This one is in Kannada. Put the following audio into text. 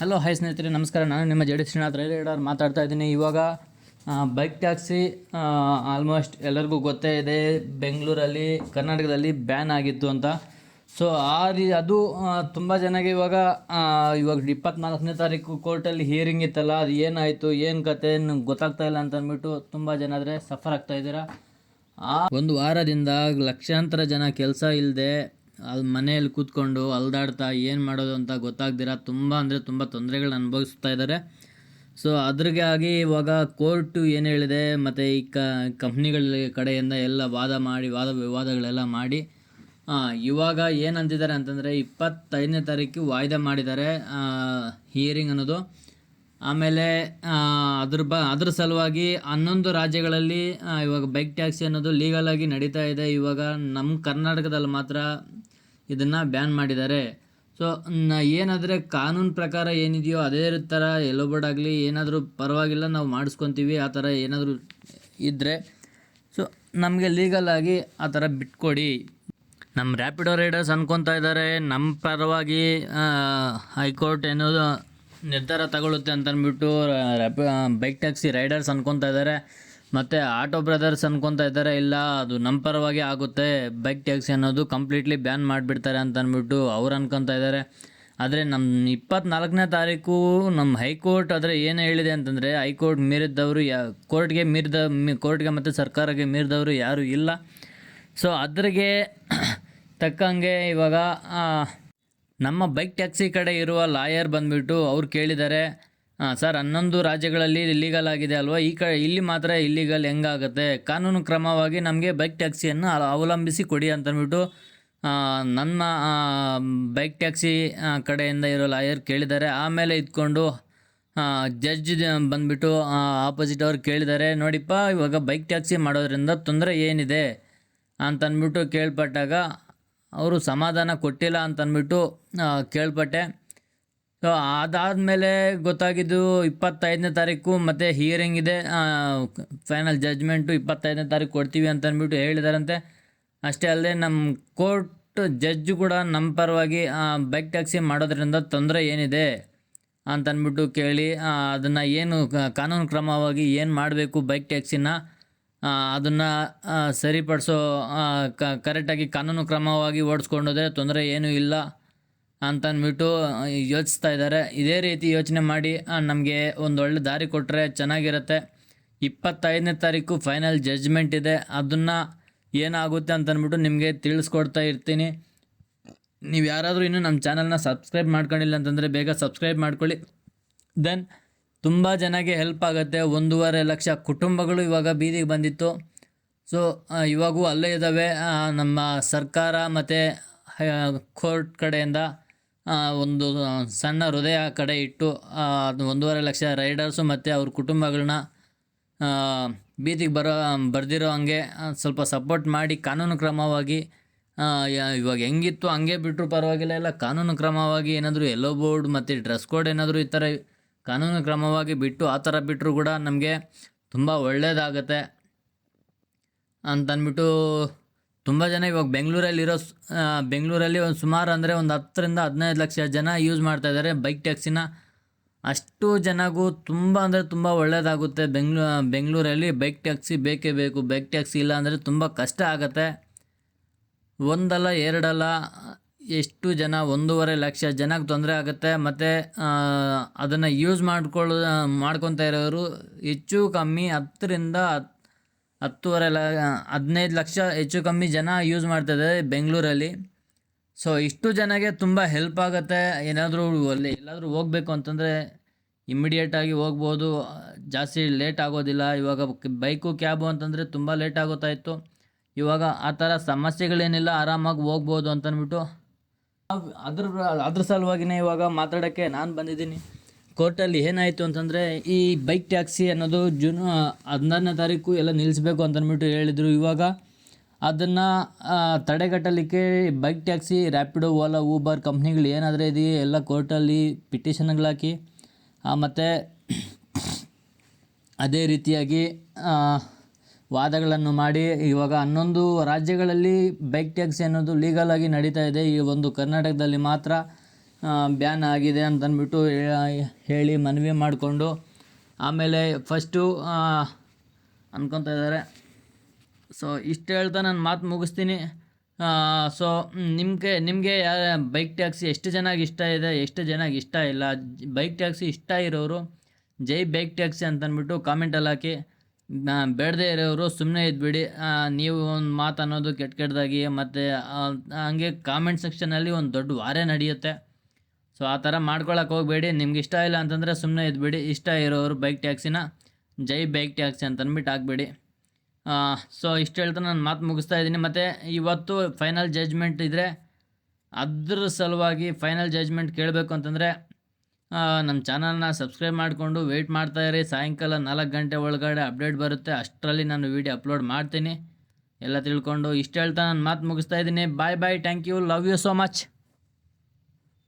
ಹಲೋ ಹಾಯ್ ಸ್ನೇಹಿತರೆ, ನಮಸ್ಕಾರ. ನಾನು ನಿಮ್ಮ ಜಡಿ ಶ್ರೀನಾಥ್ ರೈಡರ್ ಮಾತಾಡ್ತಾ ಇದ್ದೀನಿ. ಇವಾಗ ಬೈಕ್ ಟ್ಯಾಕ್ಸಿ ಆಲ್ಮೋಸ್ಟ್ ಎಲ್ಲರಿಗೂ ಗೊತ್ತೇ ಇದೆ. ಬೆಂಗಳೂರಲ್ಲಿ, ಕರ್ನಾಟಕದಲ್ಲಿ ಬ್ಯಾನ್ ಆಗಿತ್ತು ಅಂತ. ಸೊ ಆ ರೀ, ಅದು ತುಂಬ ಜನಗೆ ಇವಾಗ ಇವಾಗ ಇಪ್ಪತ್ನಾಲ್ಕನೇ ತಾರೀಕು ಕೋರ್ಟಲ್ಲಿ ಹಿಯರಿಂಗ್ ಇತ್ತಲ್ಲ, ಅದು ಏನಾಯಿತು, ಏನು ಕತೆ ಗೊತ್ತಾಗ್ತಾ ಇಲ್ಲ ಅಂತ ಅಂದ್ಬಿಟ್ಟು ತುಂಬ ಜನ ಆದರೆ ಸಫರ್ ಆಗ್ತಾ ಇದ್ದೀರಾ. ಆ, ಒಂದು ವಾರದಿಂದ ಲಕ್ಷಾಂತರ ಜನ ಕೆಲಸ ಇಲ್ಲದೆ ಅಲ್ಲಿ ಮನೆಯಲ್ಲಿ ಕೂತ್ಕೊಂಡು ಅಲ್ದಾಡ್ತಾ ಏನು ಮಾಡೋದು ಅಂತ ಗೊತ್ತಾಗ್ದಿರ ತುಂಬ ಅಂದರೆ ತುಂಬ ತೊಂದರೆಗಳನ್ನ ಅನುಭವಿಸ್ತಾ ಇದ್ದಾರೆ. ಸೊ ಅದ್ರಿಗಾಗಿ ಇವಾಗ ಕೋರ್ಟು ಏನು ಹೇಳಿದೆ, ಮತ್ತು ಈ ಕಂಪ್ನಿಗಳ ಕಡೆಯಿಂದ ಎಲ್ಲ ವಾದ ಮಾಡಿ, ವಾದ ವಿವಾದಗಳೆಲ್ಲ ಮಾಡಿ ಇವಾಗ ಏನಂತಿದ್ದಾರೆ ಅಂತಂದರೆ ಇಪ್ಪತ್ತೈದನೇ ತಾರೀಕು ವಾಯ್ದೆ ಮಾಡಿದ್ದಾರೆ ಹಿಯರಿಂಗ್ ಅನ್ನೋದು. ಆಮೇಲೆ ಅದ್ರ ಬ, ಅದ್ರ ಸಲುವಾಗಿ ಹನ್ನೊಂದು ರಾಜ್ಯಗಳಲ್ಲಿ ಇವಾಗ ಬೈಕ್ ಟ್ಯಾಕ್ಸಿ ಅನ್ನೋದು ಲೀಗಲ್ ಆಗಿ ನಡೀತಾ ಇದೆ. ಇವಾಗ ನಮ್ಮ ಕರ್ನಾಟಕದಲ್ಲಿ ಮಾತ್ರ ಇದನ್ನು ಬ್ಯಾನ್ ಮಾಡಿದ್ದಾರೆ. ಸೊ ಏನಾದರೆ ಕಾನೂನು ಪ್ರಕಾರ ಏನಿದೆಯೋ ಅದೇ ಥರ ಎಲ್ಲೋ ಬೋರ್ಡ್ ಆಗಲಿ ಏನಾದರೂ ಪರವಾಗಿಲ್ಲ, ನಾವು ಮಾಡಿಸ್ಕೊತೀವಿ, ಆ ಥರ ಏನಾದರೂ ಇದ್ದರೆ ಸೊ ನಮಗೆ ಲೀಗಲ್ ಆಗಿ ಆ ಥರ ಬಿಟ್ಕೊಡಿ. ನಮ್ಮ ರ್ಯಾಪಿಡೋ ರೈಡರ್ಸ್ ಅನ್ಕೊತಾ ಇದ್ದಾರೆ ನಮ್ಮ ಪರವಾಗಿ ಹೈಕೋರ್ಟ್ ಏನೋ ನಿರ್ಧಾರ ತಗೊಳ್ಳುತ್ತೆ ಅಂತ ಅಂದ್ಬಿಟ್ಟು ರ್ಯಾಪಿ ಬೈಕ್ ಟ್ಯಾಕ್ಸಿ ರೈಡರ್ಸ್ ಅನ್ಕೊತಾ ಇದ್ದಾರೆ ಮತ್ತು ಆಟೋ ಬ್ರದರ್ಸ್ ಅನ್ಕೊತಾ ಇದ್ದಾರೆ, ಇಲ್ಲ, ಅದು ನಮ್ಮ ಪರವಾಗಿ ಆಗುತ್ತೆ, ಬೈಕ್ ಟ್ಯಾಕ್ಸಿ ಅನ್ನೋದು ಕಂಪ್ಲೀಟ್ಲಿ ಬ್ಯಾನ್ ಮಾಡಿಬಿಡ್ತಾರೆ ಅಂತ ಅಂದ್ಬಿಟ್ಟು ಅವ್ರು ಅನ್ಕೊತಾ ಇದ್ದಾರೆ. ಆದರೆ ನಮ್ಮ ಇಪ್ಪತ್ನಾಲ್ಕನೇ ತಾರೀಕು ನಮ್ಮ ಹೈಕೋರ್ಟ್ ಆದರೆ ಏನು ಹೇಳಿದೆ ಅಂತಂದರೆ, ಹೈಕೋರ್ಟ್ ಮೀರಿದ್ದವರು ಯಾ, ಕೋರ್ಟ್ಗೆ ಮೀರಿದ ಕೋರ್ಟ್ಗೆ ಮತ್ತು ಸರ್ಕಾರಕ್ಕೆ ಮೀರಿದವರು ಯಾರೂ ಇಲ್ಲ. ಸೊ ಅದ್ರಿಗೆ ತಕ್ಕಂಗೆ ಇವಾಗ ನಮ್ಮ ಬೈಕ್ ಟ್ಯಾಕ್ಸಿ ಕಡೆ ಇರುವ ಲಾಯರ್ ಬಂದುಬಿಟ್ಟು ಅವ್ರು ಕೇಳಿದ್ದಾರೆ ಸರ್, ಹನ್ನೊಂದು ರಾಜ್ಯಗಳಲ್ಲಿ ಇಲ್ಲಿಗಲ್ ಆಗಿದೆ ಅಲ್ವಾ? ಈ ಕ ಇಲ್ಲಿ ಮಾತ್ರ ಇಲ್ಲಿಗಲ್ ಹೆಂಗಾಗುತ್ತೆ? ಕಾನೂನು ಕ್ರಮವಾಗಿ ನಮಗೆ ಬೈಕ್ ಟ್ಯಾಕ್ಸಿಯನ್ನು ಅವಲಂಬಿಸಿ ಕೊಡಿ ಅಂತಂದ್ಬಿಟ್ಟು ನನ್ನ ಬೈಕ್ ಟ್ಯಾಕ್ಸಿ ಕಡೆಯಿಂದ ಇರೋ ಲಾಯರ್ ಕೇಳಿದ್ದಾರೆ. ಆಮೇಲೆ ಇದ್ಕೊಂಡು ಜಡ್ಜ್ ಬಂದುಬಿಟ್ಟು ಆಪೋಸಿಟ್ ಅವ್ರು ಕೇಳಿದ್ದಾರೆ. ನೋಡಿಪ್ಪ, ಇವಾಗ ಬೈಕ್ ಟ್ಯಾಕ್ಸಿ ಮಾಡೋದ್ರಿಂದ ತೊಂದರೆ ಏನಿದೆ ಅಂತಂದ್ಬಿಟ್ಟು ಕೇಳ್ಪಟ್ಟಾಗ, ಅವರು ಸಮಾಧಾನ ಕೊಟ್ಟಿಲ್ಲ ಅಂತಂದ್ಬಿಟ್ಟು ಕೇಳ್ಪಟ್ಟೆ. ಸೊ ಅದಾದಮೇಲೆ ಗೊತ್ತಾಗಿದ್ದು ಇಪ್ಪತ್ತೈದನೇ ತಾರೀಕು ಮತ್ತು ಹಿಯರಿಂಗ್ ಇದೆ. ಫೈನಲ್ ಜಜ್ಮೆಂಟು ಇಪ್ಪತ್ತೈದನೇ ತಾರೀಕು ಕೊಡ್ತೀವಿ ಅಂತ ಅಂದ್ಬಿಟ್ಟು ಹೇಳಿದಾರಂತೆ. ಅಷ್ಟೇ ಅಲ್ಲದೆ ನಮ್ಮ ಕೋರ್ಟ್ ಜಡ್ಜು ಕೂಡ ನಮ್ಮ ಪರವಾಗಿ ಬೈಕ್ ಟ್ಯಾಕ್ಸಿ ಮಾಡೋದ್ರಿಂದ ತೊಂದರೆ ಏನಿದೆ ಅಂತಂದ್ಬಿಟ್ಟು ಕೇಳಿ ಅದನ್ನು ಏನು ಕಾನೂನು ಕ್ರಮವಾಗಿ ಏನು ಮಾಡಬೇಕು ಬೈಕ್ ಟ್ಯಾಕ್ಸಿನ ಅದನ್ನು ಸರಿಪಡಿಸೋ ಕರೆಕ್ಟಾಗಿ ಕಾನೂನು ಕ್ರಮವಾಗಿ ಓಡಿಸ್ಕೊಂಡೋದ್ರೆ ತೊಂದರೆ ಏನೂ ಇಲ್ಲ. ಅಂತಂದ್ಬಿಟ್ಟು ಯೋಚಿಸ್ತಾ ಇದ್ದಾರೆ. ಇದೇ ರೀತಿ ಯೋಚನೆ ಮಾಡಿ ನಮಗೆ ಒಂದು ಒಳ್ಳೆ ದಾರಿ ಕೊಟ್ಟರೆ ಚೆನ್ನಾಗಿರುತ್ತೆ. ಇಪ್ಪತ್ತೈದನೇ ತಾರೀಕು ಫೈನಲ್ ಜಡ್ಜ್ಮೆಂಟ್ ಇದೆ. ಅದನ್ನು ಏನಾಗುತ್ತೆ ಅಂತಂದ್ಬಿಟ್ಟು ನಿಮಗೆ ತಿಳಿಸ್ಕೊಡ್ತಾ ಇರ್ತೀನಿ. ನೀವು ಯಾರಾದರೂ ಇನ್ನೂ ನಮ್ಮ ಚಾನಲ್ನ ಸಬ್ಸ್ಕ್ರೈಬ್ ಮಾಡ್ಕೊಂಡಿಲ್ಲ ಅಂತಂದರೆ ಬೇಗ ಸಬ್ಸ್ಕ್ರೈಬ್ ಮಾಡ್ಕೊಳ್ಳಿ. ದೆನ್ ತುಂಬ ಜನಕ್ಕೆ ಹೆಲ್ಪ್ ಆಗುತ್ತೆ. ಒಂದೂವರೆ ಲಕ್ಷ ಕುಟುಂಬಗಳು ಇವಾಗ ಬೀದಿಗೆ ಬಂದಿತ್ತು. ಸೊ ಇವಾಗೂ ಅಲ್ಲೇ ಇದ್ದಾವೆ ನಮ್ಮ ಸರ್ಕಾರ ಮತ್ತು ಕೋರ್ಟ್ ಕಡೆಯಿಂದ ಒಂದು ಸಣ್ಣ ಹೃದಯ ಕಡೆ ಇಟ್ಟು ಒಂದೂವರೆ ಲಕ್ಷ ರೈಡರ್ಸು ಮತ್ತು ಅವ್ರ ಕುಟುಂಬಗಳನ್ನ ಬೀದಿಗೆ ಬರೋ, ಬರೆದಿರೋ ಹಂಗೆ ಸ್ವಲ್ಪ ಸಪೋರ್ಟ್ ಮಾಡಿ ಕಾನೂನು ಕ್ರಮವಾಗಿ ಇವಾಗ ಹೆಂಗಿತ್ತು ಹಂಗೆ ಬಿಟ್ಟರು ಪರವಾಗಿಲ್ಲ, ಇಲ್ಲ ಕಾನೂನು ಕ್ರಮವಾಗಿ ಏನಾದರೂ ಎಲ್ಲೋ ಬೋರ್ಡ್ ಮತ್ತು ಡ್ರೆಸ್ ಕೋಡ್ ಏನಾದರೂ ಈ ಥರ ಕಾನೂನು ಕ್ರಮವಾಗಿ ಬಿಟ್ಟು ಆ ಥರ ಬಿಟ್ಟರು ಕೂಡ ನಮಗೆ ತುಂಬ ಒಳ್ಳೆಯದಾಗತ್ತೆ ಅಂತಂದ್ಬಿಟ್ಟು ತುಂಬ ಜನ ಇವಾಗ ಬೆಂಗಳೂರಲ್ಲಿರೋ ಬೆಂಗಳೂರಲ್ಲಿ ಒಂದು ಸುಮಾರು ಅಂದರೆ ಒಂದು ಹತ್ತರಿಂದ ಹದಿನೈದು ಲಕ್ಷ ಜನ ಯೂಸ್ ಮಾಡ್ತಾ ಇದ್ದಾರೆ ಬೈಕ್ ಟ್ಯಾಕ್ಸಿನ ಅಷ್ಟು ಜನಗೂ ತುಂಬ ಅಂದರೆ ತುಂಬ ಒಳ್ಳೆಯದಾಗುತ್ತೆ ಬೆಂಗ್ಳೂ ಬೆಂಗಳೂರಲ್ಲಿ ಬೈಕ್ ಟ್ಯಾಕ್ಸಿ ಬೇಕೇ ಬೇಕು. ಬೈಕ್ ಟ್ಯಾಕ್ಸಿ ಇಲ್ಲ ಅಂದರೆ ತುಂಬ ಕಷ್ಟ ಆಗುತ್ತೆ. ಒಂದಲ್ಲ, ಎರಡಲ್ಲ, ಎಷ್ಟು ಜನ? ಒಂದೂವರೆ ಲಕ್ಷ ಜನಕ್ಕೆ ತೊಂದರೆ ಆಗುತ್ತೆ. ಮತ್ತು ಅದನ್ನು ಯೂಸ್ ಮಾಡ್ಕೊಳ್ಳೋ ಮಾಡ್ಕೊತಾ ಇರೋರು ಹೆಚ್ಚು ಕಮ್ಮಿ ಹತ್ತರಿಂದ ಹತ್- ಹತ್ತುವರೆ ಲ ಹದಿನೈದು ಲಕ್ಷ ಹೆಚ್ಚು ಕಮ್ಮಿ ಜನ ಯೂಸ್ ಮಾಡ್ತಿದ್ದಾರೆ ಬೆಂಗಳೂರಲ್ಲಿ. ಸೊ ಇಷ್ಟು ಜನಕ್ಕೆ ತುಂಬ ಹೆಲ್ಪ್ ಆಗುತ್ತೆ. ಏನಾದರೂ ಅಲ್ಲಿ ಎಲ್ಲಾದರೂ ಹೋಗಬೇಕು ಅಂತಂದರೆ ಇಮ್ಮಿಡಿಯೇಟಾಗಿ ಹೋಗ್ಬೋದು. ಜಾಸ್ತಿ ಲೇಟ್ ಆಗೋದಿಲ್ಲ. ಇವಾಗ ಬೈಕು ಕ್ಯಾಬು ಅಂತಂದರೆ ತುಂಬ ಲೇಟ್ ಆಗುತ್ತಾ ಇತ್ತು. ಇವಾಗ ಆ ಥರ ಸಮಸ್ಯೆಗಳೇನಿಲ್ಲ, ಆರಾಮಾಗಿ ಹೋಗ್ಬೋದು ಅಂತಂದ್ಬಿಟ್ಟು ಅದ್ರ ಅದ್ರ ಸಲುವಾಗಿನೇ ಇವಾಗ ಮಾತಾಡೋಕ್ಕೆ ನಾನು ಬಂದಿದ್ದೀನಿ. ಕೋರ್ಟಲ್ಲಿ ಏನಾಯಿತು ಅಂತಂದರೆ, ಈ ಬೈಕ್ ಟ್ಯಾಕ್ಸಿ ಅನ್ನೋದು ಜೂನ್ ಹದಿನಾರನೇ ತಾರೀಕು ಎಲ್ಲ ನಿಲ್ಲಿಸಬೇಕು ಅಂತಂದ್ಬಿಟ್ಟು ಹೇಳಿದರು. ಇವಾಗ ಅದನ್ನು ತಡೆಗಟ್ಟಲಿಕ್ಕೆ bike taxi Rapido Ola Uber ಕಂಪ್ನಿಗಳು ಏನಾದರೂ ಇದೆಯೇ, ಎಲ್ಲ ಕೋರ್ಟಲ್ಲಿ ಪಿಟಿಷನ್ಗಳಾಕಿ ಮತ್ತು ಅದೇ ರೀತಿಯಾಗಿ ವಾದಗಳನ್ನು ಮಾಡಿ, ಇವಾಗ ಹನ್ನೊಂದು ರಾಜ್ಯಗಳಲ್ಲಿ ಬೈಕ್ ಟ್ಯಾಕ್ಸಿ ಅನ್ನೋದು ಲೀಗಲ್ ಆಗಿ ನಡೀತಾ ಇದೆ. ಈ ಒಂದು ಕರ್ನಾಟಕದಲ್ಲಿ ಮಾತ್ರ ಬ್ಯಾನ್ ಆಗಿದೆ ಅಂತಂದ್ಬಿಟ್ಟು ಹೇಳಿ ಮನವಿ ಮಾಡಿಕೊಂಡು ಆಮೇಲೆ ಫಸ್ಟು ಅನ್ಕೊತಾ ಇದ್ದಾರೆ. ಸೊ ಇಷ್ಟು ಹೇಳ್ತಾ ನಾನು ಮಾತು ಮುಗಿಸ್ತೀನಿ. ಸೊ ನಿಮಗೆ ನಿಮಗೆ ಬೈಕ್ ಟ್ಯಾಕ್ಸಿ ಎಷ್ಟು ಜನಕ್ಕೆ ಇಷ್ಟ ಇದೆ, ಎಷ್ಟು ಜನಕ್ಕೆ ಇಷ್ಟ ಇಲ್ಲ? ಬೈಕ್ ಟ್ಯಾಕ್ಸಿ ಇಷ್ಟ ಇರೋರು ಜೈ ಬೈಕ್ ಟ್ಯಾಕ್ಸಿ ಅಂತಂದ್ಬಿಟ್ಟು ಕಾಮೆಂಟಲ್ಲಿ ಹಾಕಿ. ಬೇಡದೇ ಇರೋರು ಸುಮ್ಮನೆ ಇದ್ಬಿಡಿ. ನೀವು ಒಂದು ಮಾತು ಅನ್ನೋದು ಕೆಟ್ಟ ಕೆಟ್ಟದಾಗಿ ಮತ್ತು ಹಂಗೆ ಕಾಮೆಂಟ್ ಸೆಕ್ಷನಲ್ಲಿ ಒಂದು ದೊಡ್ಡ ವಾರೆ ನಡೆಯುತ್ತೆ. ಸೊ ಆ ಥರ ಮಾಡ್ಕೊಳಕ್ಕೆ ಹೋಗಬೇಡಿ. ನಿಮ್ಗೆ ಇಷ್ಟ ಇಲ್ಲ ಅಂತಂದರೆ ಸುಮ್ಮನೆ ಇದ್ಬಿಡಿ. ಇಷ್ಟ ಇರೋರು ಬೈಕ್ ಟ್ಯಾಕ್ಸಿನ ಜೈ ಬೈಕ್ ಟ್ಯಾಕ್ಸಿ ಅಂತಂದ್ಬಿಟ್ಟು ಹಾಕ್ಬೇಡಿ. ಸೊ ಇಷ್ಟು ಹೇಳ್ತಾ ನಾನು ಮಾತು ಮುಗಿಸ್ತಾ ಇದ್ದೀನಿ. ಮತ್ತು ಇವತ್ತು ಫೈನಲ್ ಜಜ್ಮೆಂಟ್ ಇದ್ದರೆ ಅದ್ರ ಸಲುವಾಗಿ ಫೈನಲ್ ಜಜ್ಮೆಂಟ್ ಕೇಳಬೇಕು ಅಂತಂದರೆ ನಮ್ಮ ಚಾನಲ್ನ ಸಬ್ಸ್ಕ್ರೈಬ್ ಮಾಡಿಕೊಂಡು ವೆಯ್ಟ್ ಇರಿ. ಸಾಯಂಕಾಲ ನಾಲ್ಕು ಗಂಟೆ ಒಳಗಡೆ ಅಪ್ಡೇಟ್ ಬರುತ್ತೆ. ಅಷ್ಟರಲ್ಲಿ ನಾನು ವೀಡಿಯೋ ಅಪ್ಲೋಡ್ ಮಾಡ್ತೀನಿ. ಎಲ್ಲ ತಿಳ್ಕೊಂಡು ಇಷ್ಟು ಹೇಳ್ತಾ ನಾನು ಮಾತು ಮುಗಿಸ್ತಾ ಇದ್ದೀನಿ. Bye bye thank you love you so much